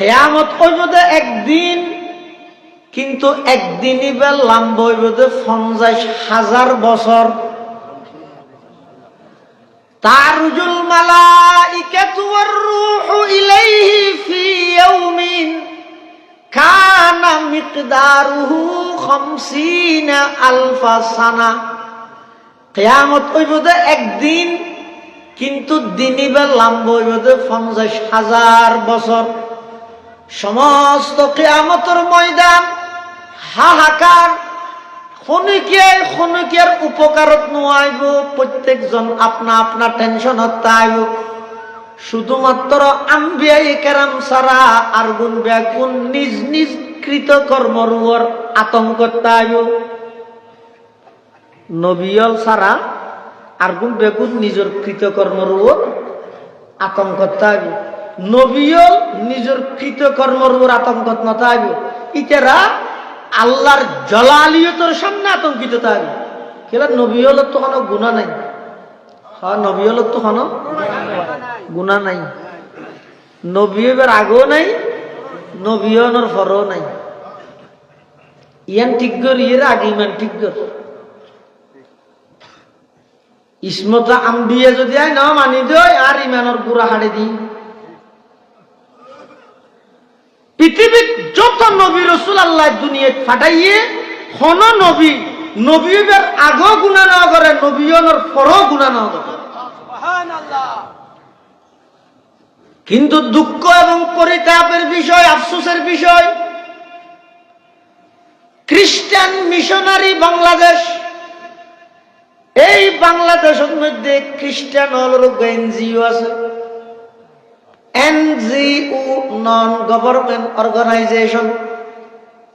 কেয়ামত হইবদে একদিন, কিন্তু একদিনই বেল লাম্ব হইবদে পঞ্চাশ হাজার বছর। তারুজুল মালাইকাতু ওয়ার রূহু ইলাইহি ফি ইয়াউমিন কানা মিকদারুহু খামসিনা আলফা সানা। কেয়ামত হইবদে একদিন, কিন্তু দিনই বা লাম্ব হইবদে পঞ্চাশ হাজার বছর। সমস্ত কেয়ামতর ময়দান হাহাকার খনিকিয়াই খনিকিয়ার উপকারত নোয়াইব, প্রত্যেকজন আপনা আপনা টেনশনত আইব শুধুমাত্র আম্বিয়াই কেরাম সারা আর গুণ ব্যাগুণ নিজ নিজ কৃত কর্মর উপর আতঙ্ক আইব নবিয়ল সারা আর গুণ বেগুন নিজের কৃতকর্মর উপর আতঙ্ক আইব নবিয়ল নিজের কৃতকর্মর উপর আতঙ্ক নতাইব ইতারা আল্লাহর জলালিয়তর সামনে আতঙ্কিত থাকবে। কেলা নবিয়লের তো কোনো গুণা নাই। হ্যাঁ নবিয়লের তো কোনো গুণা নাই। নবী নবীবের আগেও নাই নবীয়নের ফরও নাই। ইয়ান ঠিক কর, ইয়ের আগে ইমান ঠিক কর। ইসমতা আম্বিয়া যদি আয় না মানি দেয় আর ইমানের গুড়া হাড়ে দিই। পৃথিবীর যত নবী রসুল আল্লাহ দুনিয়ায় ফাটাইয়ে হন নবী নবীবের আগেও গুণা নেওয়া করে নবীয়নের পরও গুণা নেওয়া করে। কিন্তু দুঃখ এবং পরিতাপের বিষয় আফসোসের বিষয় খ্রিস্টান মিশনারি বাংলাদেশ এই বাংলাদেশের মধ্যে খ্রিস্টান হল এনজিও আছে। এনজিও নন গভর্নমেন্ট অর্গানাইজেশন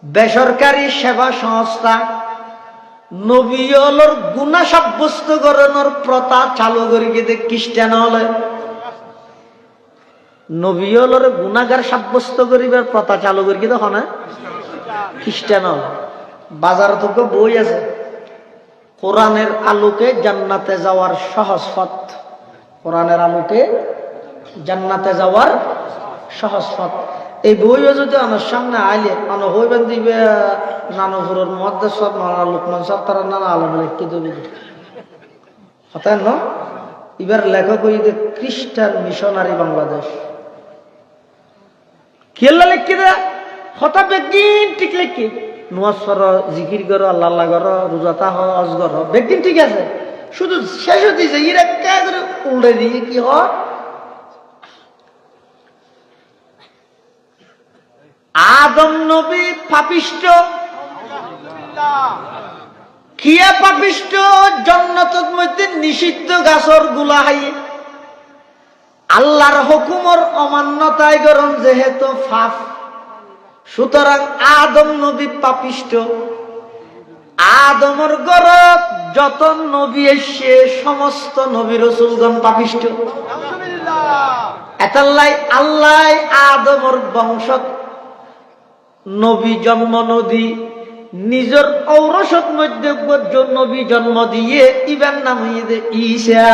বেসরকারি সেবা সংস্থা, নবীয়লর গুণা সাব্যস্ত করানোর প্রথা চালু করি গিয়ে খ্রিস্টান হলে নবীয়লর গুণাগার সাব্যস্ত করিবার প্রথা চালু করি গিয়ে দেখো না খ্রিস্টান। হল বাজার থেকে বই আছে, কোরআনের আলোকে জান্নাতে যাওয়ার সহজ পথ। কোরআনের আলোকে জান্নাতে যাওয়ার সহজ পথ। এই বইও যদি আমার সামনে আইলে মানে হইবেন দিবে নানপুরের মধ্যে সব নানা লোকমান সব তারা নানা আলম লিখি দেবে হতেন ন এবার লেখক হই যে খ্রিস্টান মিশনারি বাংলাদেশ। কেল্লা লিখি দে? হতা বেগিন ঠিক লিখি। নুয়াজ কর জিকির কর, আল্লাহ আল্লাহ কর রোজাতা হ অজগর হ, বেগিন ঠিক আছে। শুধু শেষ হতেছে ইরা কে উল্টে দিয়ে কি হয়? আদম নবী পাপিষ্ট? কিয়া পাপিষ্ট? জন্নতর মধ্যে নিষিদ্ধ গাছরগুলা হাইয়ে আল্লাহর হুকুমর অমান্যতায় গরম যেহেতু ফাফ সুতরাং আদম নবী পাপিষ্ট। আদমর গরব যত নবী এসে সমস্ত নবী রসুলগণ পাপিষ্ট। এতাল্লাই আল্লাহ আদমর বংশত নবী জন্ম নদী নিজের ঔরসত মধ্যে নবী জন্ম দিয়ে ইবার নাম হইয়ে ঈশা।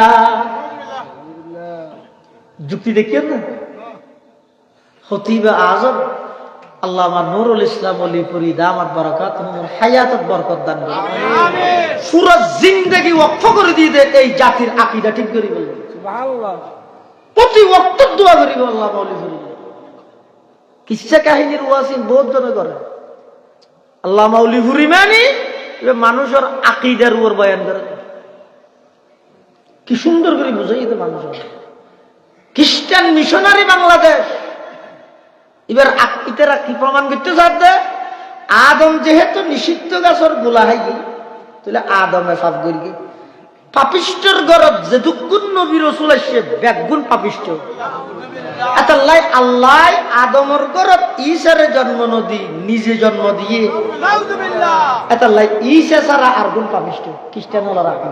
যুক্তি দেখিও না? হতিবা আজম আল্লাহ নুরুল ইসলাম অলিপুরি দামাত বরকত হায়াতত বরকত দান পুরো জিন্দগি ওয়াক্ফ করে দিয়ে দে এই জাতির আকিদা ঠিক করি বলবে প্রতি দোয়া করি আল্লাহ অলিপুরি কিসা কাহিনীর ওয়াসিন বহুত জনে করে আল্লাহ মাউলি হুরি মানি মানুষের আকিদার উপর বয়ান করে কি সুন্দর করে বুঝাই তো মানুষের। খ্রিস্টান মিশনারি বাংলাদেশ। এবার ইতারা কি প্রমাণ করতে চাচ্ছে আদম যেহেতু নিষিদ্ধ গাছর গোলা হাই তাহলে আদমে সাফ করি। পাপিষ্টর গরব যে দুগুণ নবী রসুল আসছে ব্যাগুণ পাপিষ্ট। আল্লাহ আল্লাহ আদমর গরব ঈশারে জন্ম নদী নিজে জন্ম দিয়ে। আল্লাহ ঈশা ছাড়া আর গুণ পাপিষ্ট। খ্রিস্টান হলো রাখা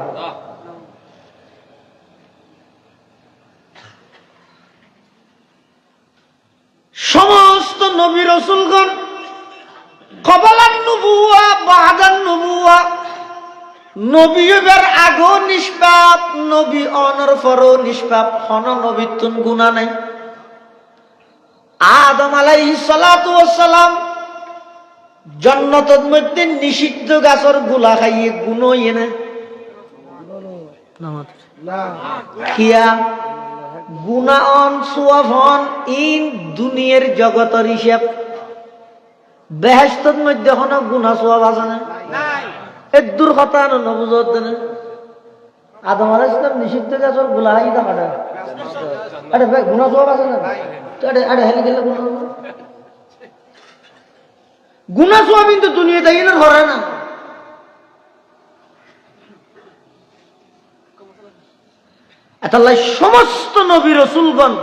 সমস্ত নবী রসুলগণ কবলান নবুয়া বাহাদান নবুয়া নবী এবার আগো নিষ্পাপ, নবী অনর ফর নিষ্পাপ। হন নবীতুন গুণা নাই। আদম আলাইহি সালাতু ওয়াসসালাম জন্নতের মধ্যে নিষিদ্ধ গাছরগুলা খাইয়ে গুণ ইয়ে না কিয়া গুণায়ন ইন দুনিয়ার জগতর হিসাব। বেহেস্তর মধ্যে গুণা সোয়াব আছে না? এর দূর কথা আনো নবুজত না আদম আলাইহিস সালাম নিষিদ্ধ গাছর আরে ভাই, গুণা আছে না? আরে আরে, হেলে গেলে গুণা গুণা সোয়াব কিন্তু দুনিয়া না। না সমস্ত নবী রসুলগণ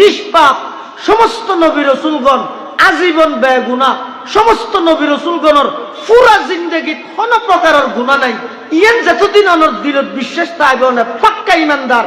নিষ্পাপ, সমস্ত নবী রসুলগণ আজীবন বেগুনা, সমস্ত নবী রসুলগণর পুরা জিন্দগিত কোন প্রকারের গুণা নাই। ইয়েন যতদিন অনর দিলত বিশ্বাস তাইব না পাক্কা ইমানদার।